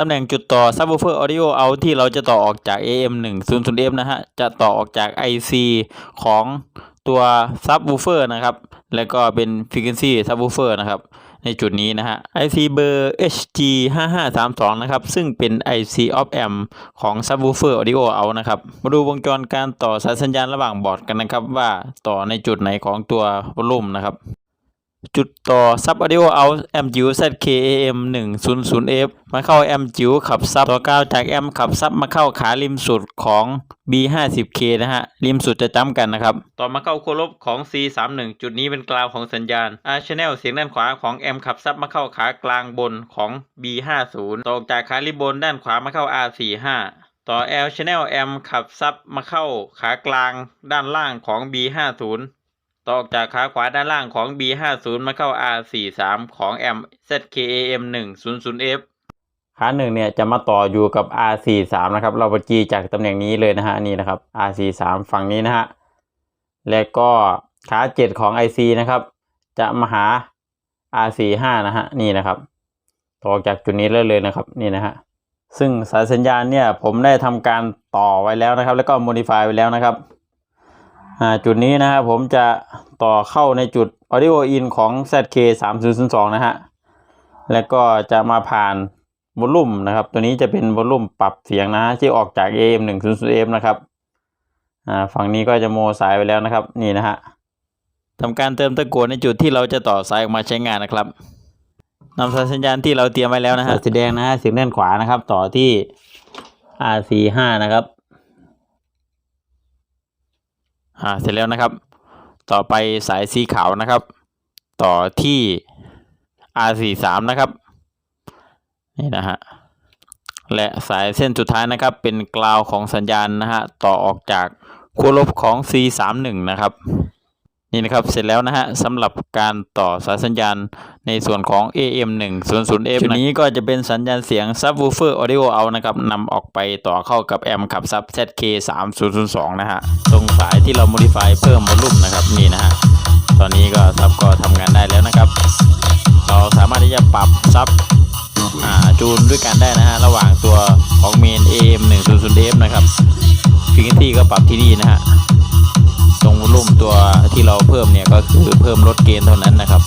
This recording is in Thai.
ตำแหน่งจุดต่อ Subwoofer Audio Out ที่เราจะต่อออกจาก AM 1 0 0 F นะฮะ จะต่อออกจาก IC ของตัว Subwoofer นะครับ แล้วก็เป็น Frequency Subwoofer นะครับ ในจุดนี้นะฮะ IC เบอร์ HG 5 5 3 2นะครับ ซึ่งเป็น IC of amp ของ Subwoofer Audio Out นะครับ มาดูวงจรการต่อสายสัญญาณระหว่างบอร์ดกันนะครับ ว่าต่อในจุดไหนของตัววอลลุ่มนะครับ จุดต่อ Sub Audio Out แอมจิ๋ว ZKAM 100 F มาเข้าแอมจิ๋วขับซับต่อกาจากแอมขับซับมาเข้าขาริมสุดของ B50K นะฮะ ริมสุดจะจ้ำกันนะครับ ต่อมาเข้าโคลบของ C31 จุดนี้เป็นกลาวของสัญญาณ R Channel เสียงด้านขวาของแอมขับซับมาเข้าขากลางบนของ B50 ต่อจากขาริมบนด้านขวามาเข้า R45 ต่อ L Channel แอมขับซับมาเข้าขากลางด้านล่างของ B50 ต่อกจากขาขวาด้านล่างของ B50 มาเข้า R43 ของแอม ZKAM 100 F ขาหนึ่งเนี่ยจะมาต่ออยู่กับ R43 นะครับ เราไปจีจากตำแหน่งนี้เลยนะฮะนี่นะครับ R43 ฝั่งนี้นะฮะ และก็ขาเจ็ดของ IC นะครับ จะมาหา R45 นะฮะนี่นะครับ ต่อจากจุดนี้เลยเลยนะครับนี่นะฮะซึ่งสายสัญญาณเนี่ยผมได้ทำการต่อไว้แล้วนะครับ แล้วก็ modify ไว้แล้วนะครับ จุดนี้นะครับผมจะต่อเข้าในจุด audio in ของ ZK 3 0 0 2นะฮะ แล้วก็จะมาผ่านวอลลุ่มนะครับ ตัวนี้จะเป็นวอลลุ่มปรับเสียงนะที่ออกจาก AM 1 0 0 F นะครับอ่าฝั่งนี้ก็จะโมสายไปแล้วนะครับ นี่นะฮะทำการเติมตะกั่วในจุดที่เราจะต่อสายออกมาใช้งานนะครับนำสายสัญญาณที่เราเตรียมไว้แล้วนะฮะสีแดงนะฮะสียงด้านขวานะครับ ต่อที่ R45 นะครับ อ่าเสร็จแล้วนะครับ ต่อไปสายสีขาวนะครับ ต่อที่ R43 นะครับนี่นะฮะและสายเส้นสุดท้ายนะครับ เป็นกราวของสัญญาณนะฮะต่อออกจากขั้วลบของ C31 นะครับ นี่นะครับเสร็จแล้วนะฮะสำหรับการต่อสายสัญญาณในส่วนของ AM 1 0 0 F จุดนี้ก็จะเป็นสัญญาณเสียง Subwoofer Audio Out นะครับนำออกไปต่อเข้ากับแอมขับซับ ZK 3 0 0 2นะฮะตรงสายที่เรา modify เพิ่มวอลลุ่มนะครับนี่นะฮะตอนนี้ก็ซับก็ทำงานได้แล้วนะครับ เราสามารถที่จะปรับซับอ่าจูนด้วยกันได้นะฮะระหว่างตัวของเมน AM 1 0 0 F นะครับฟิกซี่ก็ปรับที่นี่นะฮะ ตรงลุ่มตัวที่เราเพิ่มเนี่ยก็คือเพิ่มลดเกณฑ์เท่านั้นนะครับ